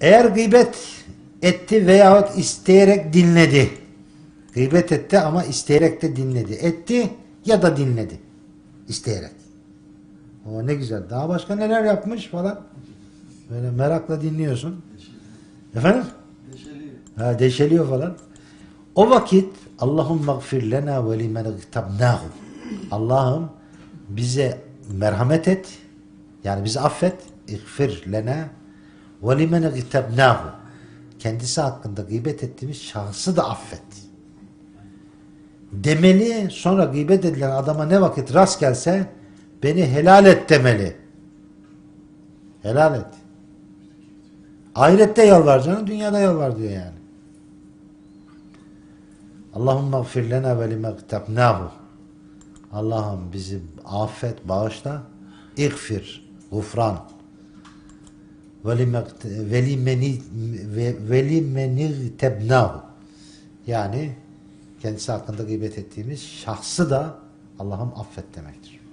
Eğer gıybet etti veyahut isteyerek dinledi. Gıybet etti ama isteyerek de dinledi. Etti ya da dinledi. İsteyerek. O ne güzel. Daha başka neler yapmış falan. Böyle merakla dinliyorsun. Efendim? Ha, deşeliyor falan. O vakit Allahümme gfir lena ve limen gtabnahu. Allah'ım bize merhamet et. Yani bizi affet. İgfir lena limen gtabnahu. Kendisi hakkında gıybet ettiğimiz şahsı da affet. Demeli sonra gıybet edilen adama ne vakit rast gelse beni helal et demeli. Helal et. Ahirette yalvar canım, dünyada yalvar diyor yani. Allahümme gfir lena ve lime gtabnahu. Allah'ım bizi affet, bağışla. İgfir, gufran. Ve lime- ve limeni- ve- ve limeni tebnahu. Yani kendisi hakkında gıybet ettiğimiz şahsı da Allah'ım affet demektir.